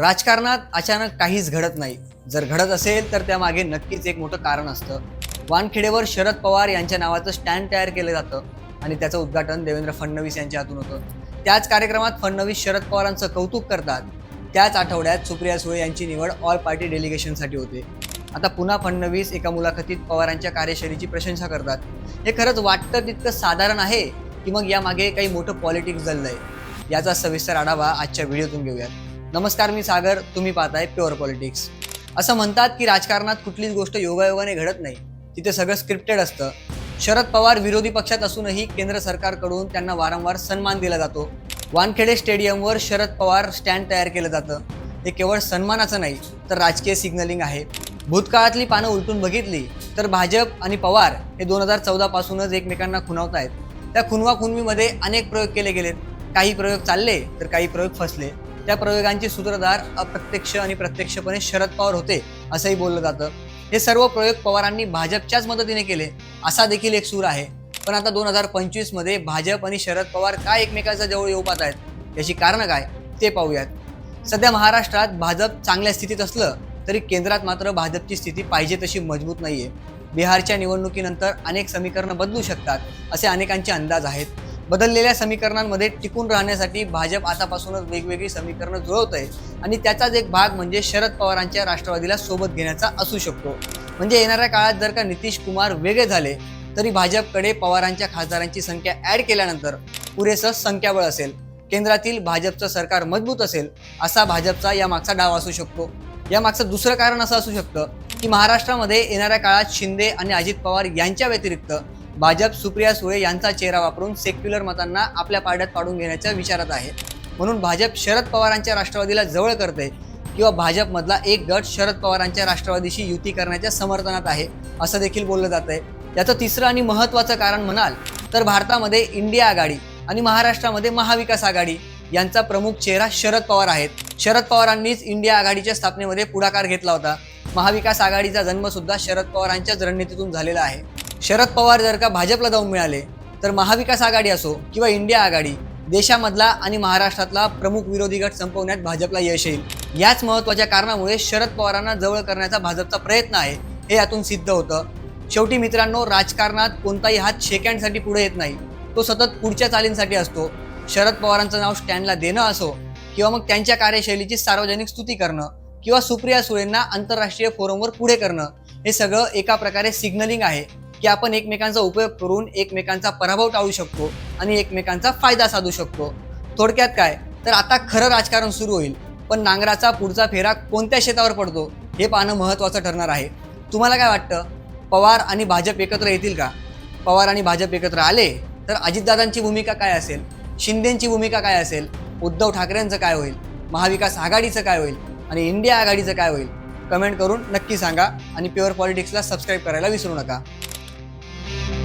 राजकारणात अचानक काहीच घडत नाही. जर घडत असेल तर त्यामागे नक्कीच एक मोठं कारण असतं. वानखेडेवर शरद पवार यांच्या नावाचं स्टँड तयार केलं जातं आणि त्याचं उद्घाटन देवेंद्र फडणवीस यांच्या हातून होतं. त्याच कार्यक्रमात फडणवीस शरद पवारांचं कौतुक करतात. त्याच आठवड्यात सुप्रिया सुळे यांची निवड ऑल पार्टी डेलिगेशनसाठी होते. आता पुन्हा फडणवीस एका मुलाखतीत पवारांच्या कार्यशैलीची प्रशंसा करतात. हे खरंच वाटतं तितकं साधारण आहे की मग यामागे काही मोठं पॉलिटिक्स जळलंय याचा सविस्तर आढावा आजच्या व्हिडिओतून घेऊयात. नमस्कार मी सागर. तुम्ही पाहताय प्युअर पॉलिटिक्स असं म्हणतात की राजकारणात कुठलीच गोष्ट योगायोगाने घडत नाही. तिथे सगळं स्क्रिप्टेड असतं. शरद पवार विरोधी पक्षात असूनही केंद्र सरकारकडून त्यांना वारंवार सन्मान दिला जातो. वानखेडे स्टेडियमवर शरद पवार स्टँड तयार केलं जातं. हे केवळ सन्मानाचं नाही तर राजकीय सिग्नलिंग आहे. भूतकाळातली पानं उलटून बघितली तर भाजप आणि पवार हे दोन हजार चौदापासूनच एकमेकांना खुनावत आहेत. त्या खुनवाखुनवीमध्ये अनेक प्रयोग केले गेलेत. काही प्रयोग चालले तर काही प्रयोग फसले. त्या प्रयोगांचे सूत्रधार अप्रत्यक्ष आणि प्रत्यक्षपणे शरद पवार होते असंही बोललं जातं. हे सर्व प्रयोग पवारांनी भाजपच्याच मदतीने केले असा देखील एक सूर आहे. पण आता दोन हजार पंचवीसमध्ये भाजप आणि शरद पवार काय एकमेकाच्या जवळ येऊ पाहत आहेत? याची कारणं काय? ते पाहूयात. सध्या महाराष्ट्रात भाजप चांगल्या स्थितीत असलं तरी केंद्रात मात्र भाजपची स्थिती पाहिजे तशी मजबूत नाहीये. बिहारच्या निवडणुकीनंतर अनेक समीकरणं बदलू शकतात असे अनेकांचे अंदाज आहेत. बदललेल्या समीकरणांमध्ये टिकून राहण्यासाठी भाजप आतापासूनच वेगवेगळी समीकरणं जुळवत आहे आणि त्याचाच एक भाग म्हणजे शरद पवारांच्या राष्ट्रवादीला सोबत घेण्याचा असू शकतो. म्हणजे येणाऱ्या काळात जर का नितीश कुमार वेगळे झाले तरी भाजपकडे पवारांच्या खासदारांची संख्या ॲड केल्यानंतर पुरेसं संख्याबळ असेल. केंद्रातील भाजपचं सरकार मजबूत असेल असा भाजपचा यामागचा डाव असू शकतो. यामागचं दुसरं कारण असं असू शकतं की महाराष्ट्रामध्ये येणाऱ्या काळात शिंदे आणि अजित पवार यांच्या व्यतिरिक्त भाजप सुप्रिया सुळे यांचा चेहरा वापरून सेक्युलर मतांना आपल्या पाड्यात पाडून घेण्याच्या विचारात आहे. म्हणून भाजप शरद पवारांच्या राष्ट्रवादीला जवळ करते किंवा भाजपमधला एक गट शरद पवारांच्या राष्ट्रवादीशी युती करण्याच्या समर्थनात आहे असं देखील बोललं जात आहे याचं तिसरं आणि महत्त्वाचं कारण म्हणाल तर भारतामध्ये इंडिया आघाडी आणि महाराष्ट्रामध्ये महाविकास आघाडी यांचा प्रमुख चेहरा शरद पवार आहेत. शरद पवारांनीच इंडिया आघाडीच्या स्थापनेमध्ये पुढाकार घेतला होता. महाविकास आघाडीचा जन्मसुद्धा शरद पवारांच्याच रणनीतीतून झालेला आहे. शरद पवार जर का भाजपला जाऊन मिळाले तर महाविकास आघाडी असो किंवा इंडिया आघाडी देशामधला आणि महाराष्ट्रातला प्रमुख विरोधी गट संपवण्यात भाजपला यश येईल. याच महत्त्वाच्या कारणामुळे शरद पवारांना जवळ करण्याचा भाजपचा प्रयत्न आहे हे यातून सिद्ध होतं. शेवटी मित्रांनो राजकारणात कोणताही हात शेकँडसाठी पुढे येत नाही. तो सतत पुढच्या चालींसाठी असतो. शरद पवारांचं नाव स्टँडला देणं असो किंवा मग त्यांच्या कार्यशैलीची सार्वजनिक स्तुती करणं किंवा सुप्रिया सुळेंना आंतरराष्ट्रीय फोरमवर पुढे करणं हे सगळं एका प्रकारे सिग्नलिंग आहे. की आपण एकमेकांचा उपयोग करून एकमेकांचा पराभव टाळू शकतो आणि एकमेकांचा फायदा साधू शकतो. थोडक्यात काय? तर आता खरं राजकारण सुरू होईल पण नांगराचा पुढचा फेरा कोणत्या शेतावर पडतो हे पाहणं महत्त्वाचं ठरणार आहे. तुम्हाला काय वाटतं? पवार आणि भाजप एकत्र येतील का? पवार आणि भाजप एकत्र आले तर अजितदादांची भूमिका काय असेल? शिंदेंची भूमिका काय असेल? उद्धव ठाकरेंचं काय होईल? महाविकास आघाडीचं काय होईल? आणि इंडिया आघाडीचं काय होईल? कमेंट करून नक्की सांगा आणि प्युअर पॉलिटिक्सला सबस्क्राईब करायला विसरू नका. Bye.